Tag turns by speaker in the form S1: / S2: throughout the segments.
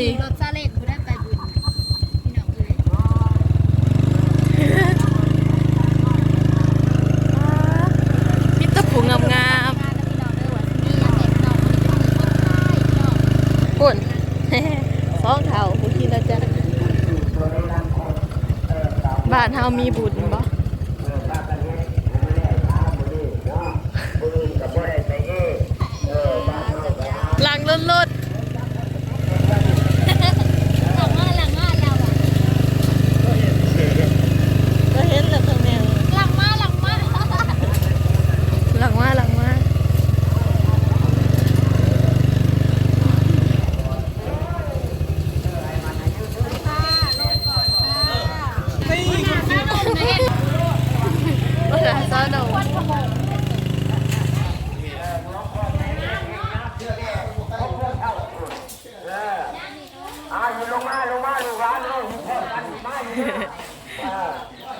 S1: นี่
S2: ดู
S1: เขา
S2: สิ
S1: ขี่รถซาเล้งกูได้ไปบุญพี่น้องเอ้ย
S2: มิตรผูงามงาม
S1: งานกับพี่น้องเด้อว่าสิมีหยังแหน่พี่น้องมีแต่ผู้คนไทยพี่น้อง
S2: ๆปุ่น สองเท่าผู้ที่เราจะบ้านเฮามีบุญบ่หลังรถรถ
S1: หลังมาหลังมาแล้วอะ
S2: ก็เห็นแล้วข้างใน
S1: หลังมาหลังมา
S2: หลังมาหลังมา
S1: ค่ะลงก่อนค่ะนี่ข้าวหนมนะเห็น
S2: ภาษาซาโด
S1: วัดพระโมง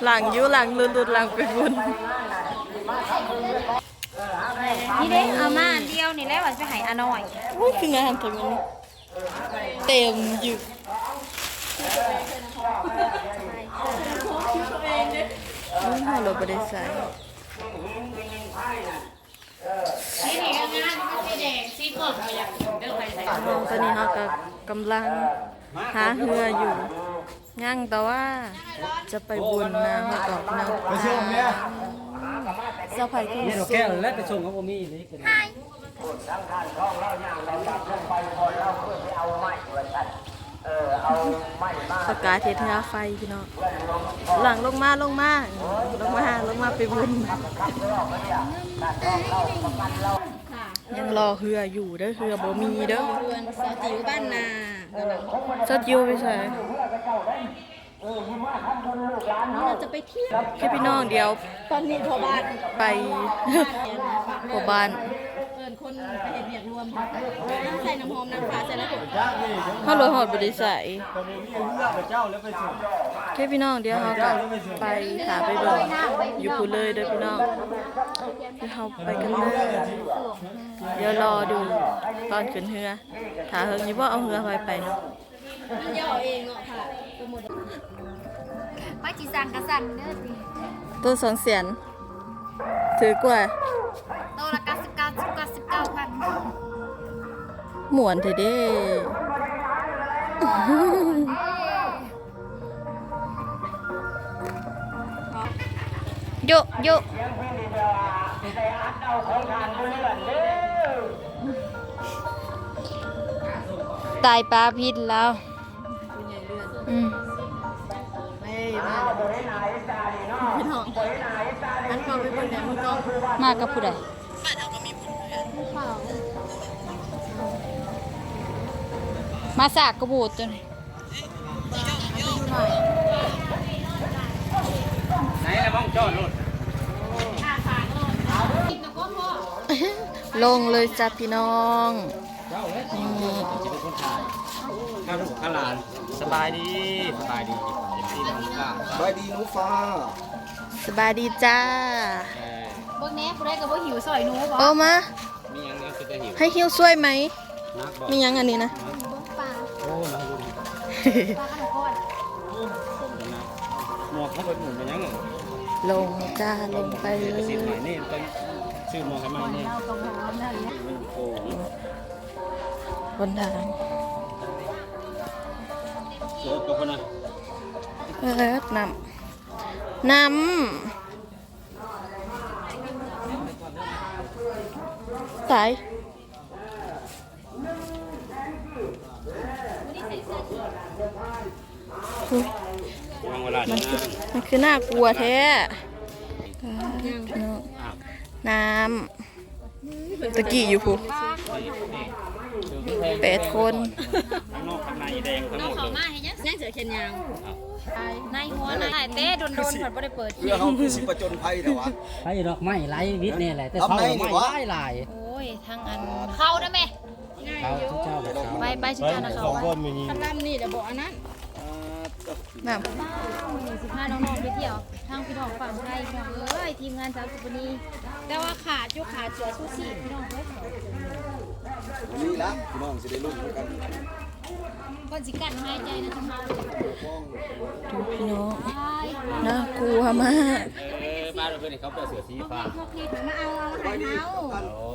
S2: ห ลังอยู่หลังลุดลุดหลังไปบุญ
S1: นี่เด้เอามาอันเดียวนี่แหล้วว่าจะให้อาน้อย
S2: อุ้ยคืองานถึงมันเต็มอยู่อุ้ยเราไม่ได้ใส่
S1: นี่นี่ก็งานสีแดงสีกรดอยากเด้อไปใส่
S2: ตอนนี้เราก็กำลังหาเรืออยู่ ย่างแต่ว่าจะไปบุญนะมาตอบนะ
S3: ไปส่งเนี่ย
S2: เจ้าไผ่ที่
S3: นี่ดอกแก้วและไปส่งเขาบ่มีนี่ก็ได้
S2: ประกาศเทศเรือไฟพี่น้องหลังลงมาลงมาลงมาลงมาไปบุญ ยังรอเรืออยู่เด้อเรือบ่มีเด้อ
S1: เรือนสาวจิ๋วบ้านนา
S2: สดยิวไปใส่
S1: เราจะไปเที่ยว
S2: แค่พี่น้องเดียว
S1: ตอนนี้พอบ้าน
S2: ไปหัวบ้าน
S1: เอิน คนไปเห็นเบียกรวมน้ำใส่น้ำหอมน้ำฟ้าใส่แล้วผม
S2: เขารถหอดบริษัท
S3: ตอนนี้มีเรือไปเจ้าแล้วไปส่ง
S2: แค่พี่น้องเดียวเขาก็ไปถามไปเบิ่งอยู่พูนเลยเด้อพี่น้องที่เขาไปกันเลยเดี๋ยวรอดูตอนขึ้นเรือถาเฮิงนี่ว่าเอาเรือไปไปเนาะ
S1: มันย่อเองเนาะค่ะไปหมดไปจีสั่งกระสั่งเด้อสิ
S2: ตัวสองแสนถือกว่า หมวนเถอะเด้โยโยตายปลาพิษแล้วอืม
S1: พี่น้องอันเขาไปบนเนี่ยมันก็
S2: มากับผู้ใด มาสากกระโบูดตัวนี้
S3: ไหนละบ้องจอดรถ
S2: ลงเลยจ้ะพี่น้อง
S3: เจ้าเอ้ย
S2: นี่
S3: จะเป็นคนถ่ายข้าวลูกข้าวหลานสบายดีสบายดีเอ็มซีน้องฟ้า
S4: สบายดีหนูฟ้า
S2: สบายดีจ้า
S3: เออ
S1: เบิ่งแหน่ผู้ใดก็บ่หิวซอยหนูบ่
S2: โอมา
S3: มียังไงคือ จะหิว
S2: ให้หิ้วช่วยไหม
S3: นักบอก
S2: มียังอันนี้นะ
S1: เบิ่งปลา
S3: โอ้น้องดูดิ
S1: ปลาขนมก้อน
S3: หมวกเขาเป็นหมุนไปยังไง
S2: ลงจ้าลงไปเล
S3: ไป
S2: ย
S3: สิใหม่นี่ต้องชื่อหมวกให้ใหม่นี่
S1: เราก็พร้อมแล้วเนี่ย
S3: โอ้
S2: บนทาง
S3: เจอตัวคนน่ะ
S2: เอิดนำนำตายอุ๊ย
S3: วางเวลา
S2: มั
S3: เดิ
S2: น
S3: น
S2: คือมันคือน่ากลัวแท้อ่าพี่น้อง
S3: อ้าว
S2: น้ำตะกี้อยู่ผู้แปดคน
S3: ข้างนอกข้างในแดงทั้งหมด
S1: เขา
S3: เลย
S1: มาเห็นยังยังเสือแขนยาวในหัวในเต้โดนโดนผัดบ่ได้เปิด
S4: เพื่อเขาคือสิประจนภัยแต่ว่า
S3: ไอ้ดอกไม้ไร้วิทย์นี่แหละแต่
S4: ทำ
S3: เขา
S4: ไม
S3: ดอก
S4: นี่
S3: ไม้
S4: วะ
S3: ไร้ลาย
S1: โอ้ยทั้งอันเข้าได้ไหม
S3: เขาทุกเจ้าแบบเขา
S1: ไปไปสิจ้านะเขา
S3: ก็มี
S1: คันลำนี่เดี๋ยวบอกอันนั้น
S2: น้
S1: สิพาน้องๆไปเที่ยวทางพี่น้องฝั่งไทยพี่น้องเอ้ยทีมงานสาวสุพนีแต่ว่าขาดอยู่ขาดเสือชูชีพพี่น้องเอ้ย
S4: วันนี้ละพี่น้องสิได้ลุ้นกัน
S1: ก่อนสิกันหายใจนะทุกคน
S2: ดูพี่น้อง
S1: ใช่
S2: น่ากลัวมาก
S3: เออมาเพื่อนเขาเปิดเสือสีฟ้า
S1: พวกนี้ถึงมาเอาเอาหายเฮา
S3: โอ้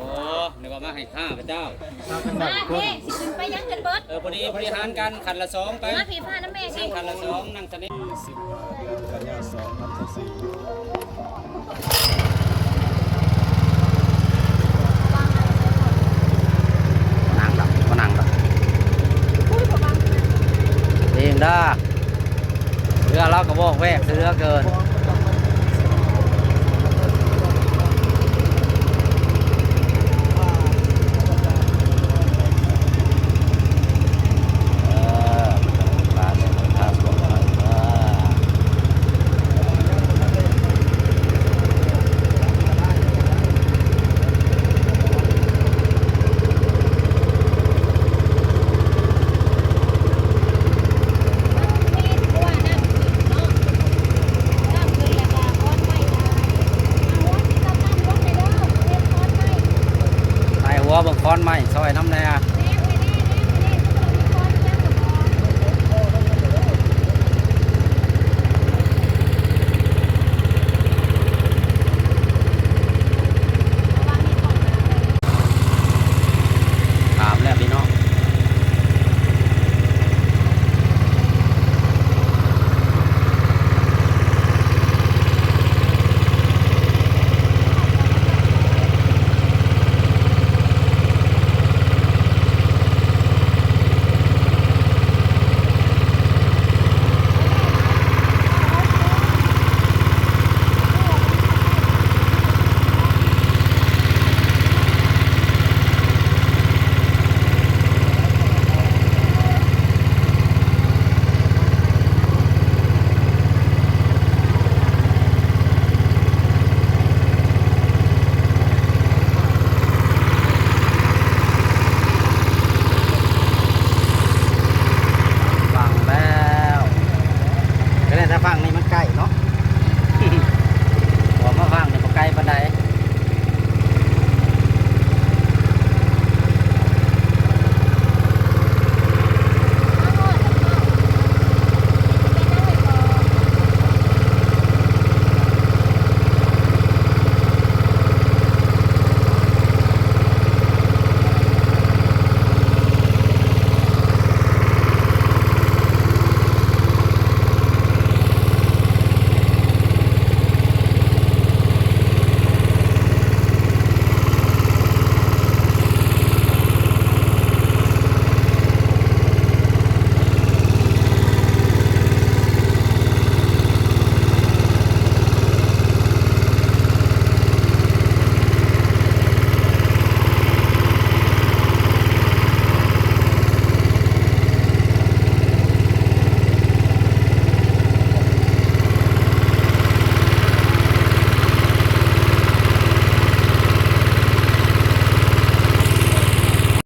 S3: นึกว่ามาให้ข้าพระเจ้า
S1: มาเพ่สิขึ้นไปยังกันเบิด
S3: เออพอดีพอดีหารกันขันละสองไป
S1: มาผีผ้าน้ำแม่ สิ
S3: นั่งขันละสองนั่งสนิท
S5: นั่งดับก็นั่งดับเองด้าเรือเราก็บอกแวกเรือเกิน